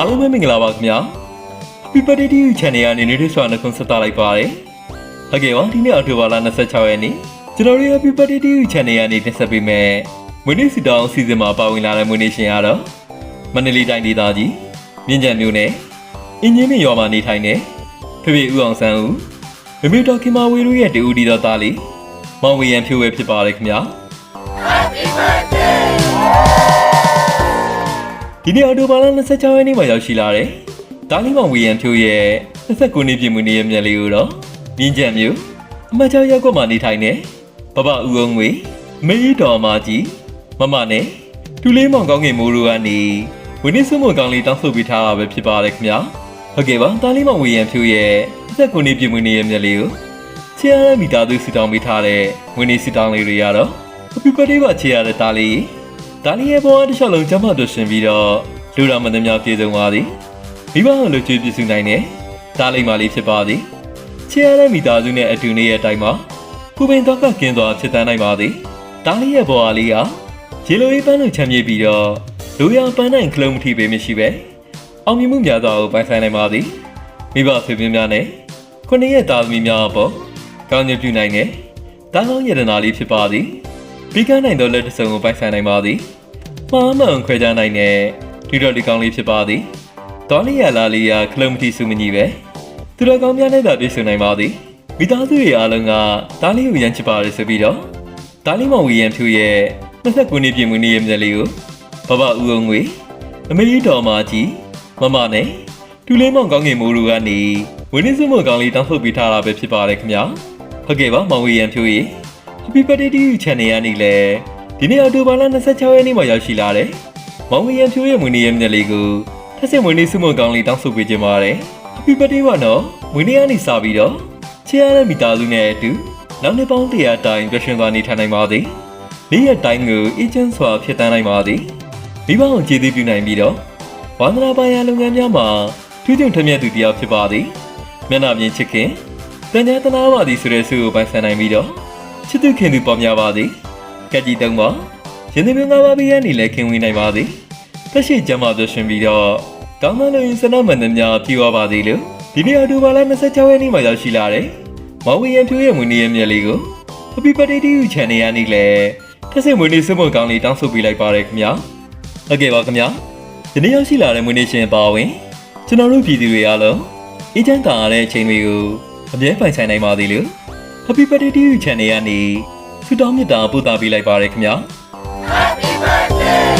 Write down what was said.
အားလုံးပဲမင်္ဂလာပါခင်ဗျာ Happy Birthday to you channel ကနေနေတဲ့ဆွာနှခုံဆက်တာလိုက်ပါတယ်ဟုတ်ကဲ့ပါဒီနေ့အော်တိုဘာလ26ရက်နေ့ကျွန်တော်တို့ Happy Birthday to you channel ကနေတင်ဆက်ပေးမယ်မွေးနေ့စီတောင်းအစီအစဉ်မှာပါဝင်လာတဲ့မွေးနေ့ရှင်ကတော့မန္တလေးတိုင်းဒေသကြီးမြင်းကြံမြို့နယ်အင်းကြီးမြင့်ရွာမှာနေထိုင်တဲ့ဖေဖေဦးအောင်ဆန်းဦးမမေတော်ခင်မာဝေတို့ရဲ့တူဦးဒီတော်သားလေးမောင်ဝေရန်ဖြိုးဝဲဖြစ်ပါတယ်ခင်ဗျာ ဒီနေ့အော်တိုဘာလ26ရက်နေ့မှာရောက်ရှိလာတယ်။ဒါလီမောင်ဝီယန်ဖြိုးရဲ့29နှစ်ပြည့်မှုနေ့ရဲ့မြတ်လေးကိုတော့မြင်းကြံမျိုးအမချောက်ရက်ကွက်မှာနေထိုင်နေဘဘဦးအောင်ငွေမေးတော်မာကြီးမမနဲ့ဒူလေးမောင်ကောင်းငင်မိုးတို့ကနေဝင်းနေစုမကောင်းလေးတောင်းဆိုပေးထားတာပဲဖြစ်ပါတယ်ခင်ဗျာ။ဟုတ်ကဲ့ပါဒါလီမောင်ဝီယန်ဖြိုးရဲ့29နှစ်ပြည့်မှုနေ့ရဲ့မြတ်လေးကိုချီရတဲ့မိသားစုစုတောင်းပေးထားတဲ့ဝင်းနေစုတောင်းလေးတွေရတော့ Happy birthday ပါချီရတဲ့ဒါလေး ဒါလီရဲ့ဘဝတစ်လျှောက်လုံးကျမတို့ရှင်ပြီးတော့လူတော်မင်းများပြေဆုံးပါသည်မိဘလူကျွေးပြစုနိုင်တဲ့ဒါလိမ္မာလေးဖြစ်ပါသည်ချေရတဲ့မိသားစုနဲ့အတူနေရဲ့အတိုင်းမှာပူပင်တော့ကကင်းစွာဖြစ်တန်းနိုင်ပါသည်ဒါလီရဲ့ဘဝလေးဟာရေလိုရေးပန်းလို့ချမ်းမြေ့ပြီးတော့လူရပန်းနိုင်ကလုံးမထီပေမရှိပဲအောင်မြင်မှုများစွာကိုပိုင်ဆိုင်နိုင်ပါသည်မိဘဆွေမျိုးများနဲ့ခုနှစ်ရဲ့သားသမီးများအပေါ်ကောင်းကျိုးပြုနိုင်တဲ့တားကောင်းရတနာလေးဖြစ်ပါသည် ပြီးကနိုင်သောလက်တစ်စုံကိုပိုက်ဆိုင်နိုင်ပါသည်။မှားမှန်ခွဲခြားနိုင်တဲ့ဒီတော်ဒီကောင်းလေးဖြစ်ပါသည်။တော်လီယာလာလီယာခလုံးမတီစုမညီပဲ။သူတော်ကောင်းများနဲ့သာပြည့်စုံနိုင်ပါသည်။မိသားစုတွေအားလုံးကတားလေးကိုရမ်းချစ်ပါရဆိုပြီးတော့တားလေးမောင်ဝီယန်ဖြူရဲ့29နှစ်ပြည့်မွေးနေ့ရဲ့မြတ်လေးကိုဘဘဦးအောင်ငွေအမေကြီးတော်မကြီးမမနဲ့ဒူလေးမောင်ကောင်းငင်မိုးတို့ကနေဝင်းနေစုမကောင်းလေးတောင်းထုတ်ပေးထားတာပဲဖြစ်ပါတယ်ခင်ဗျာ။ဟုတ်ကဲ့ပါမောင်ဝီယန်ဖြူရဲ့ Happy Birthday to you channel ကနေလည်းဒီနေ့အော်တိုဘာလ26ရက်နေ့မှာရောက်ရှိလာတယ်။မောင်ဝီယန်ဖြိုးရဲ့မွေးနေ့ရဲ့မြတ်လေးကိုထက်ဆင့်မွေးနေ့စုမကောင်းလေးတောင်းဆိုပေးခြင်းပါတယ်။ Happy Birthday ပါနော်။မွေးနေ့ကနေစပြီးတော့ချစ်ရတဲ့မိသားစုနဲ့အတူနောက်နှစ်ပေါင်း100တိုင်ပြည့်ရှင်သွားနေထိုင်နိုင်ပါသည်။နေ့ရက်တိုင်းကိုအေဂျင့်စွာဖြစ်တန်းနိုင်ပါသည်။မိဘအောင်ကျေးဇူးပြုနိုင်ပြီးတော့ဝန္ဒနာပါရလုပ်ငန်းများမှာထူးချွန်ထက်မြက်သူတစ်ယောက်ဖြစ်ပါသည်။မျက်နှာပြင်ချစ်ခင်တန်ညာတနာပါသည်ဆိုတဲ့ဆုကိုပိုင်ဆိုင်နိုင်ပြီးတော့ ချစ်သူခင်သူပေါ်များပါသည်ကက်ကြီးတုံးပါရင်သွေးငါးပါးပြီးရနေလဲခင်ဝင်နိုင်ပါသည်တက်ရှိကျမ်းမာပြရှင်ပြီးတော့ကောင်းသောလူရင်းစနမန်သများပြေဝပါသည်လို့ဒီနေ့အော်တိုဘာလ26ရက်နေ့မှာရောက်ရှိလာတယ်မောင်ဝီယံဖြိုးရဲ့မွေးနေ့ရဲ့မြက်လေးကို Happy Birthday to you channel ရနေလဲထက်စင်မွေးနေ့စုမကောင်းလေးတောင်းဆိုပေးလိုက်ပါတယ်ခင်ဗျာဟုတ်ကဲ့ပါခင်ဗျာဒီနေ့ရောက်ရှိလာတဲ့မွေးနေ့ရှင်ပါဝင်ကျွန်တော်တို့ပြည်သူတွေအားလုံးအေးချမ်းသာရတဲ့အချိန်တွေကိုအမြဲပိုင်ဆိုင်နိုင်ပါသည်လို့ Happy Birthday to you Channel ကနေဆုတောင်းမေတ္တာပို့သပေးလိုက်ပါရခင်ဗျာ Happy Birthday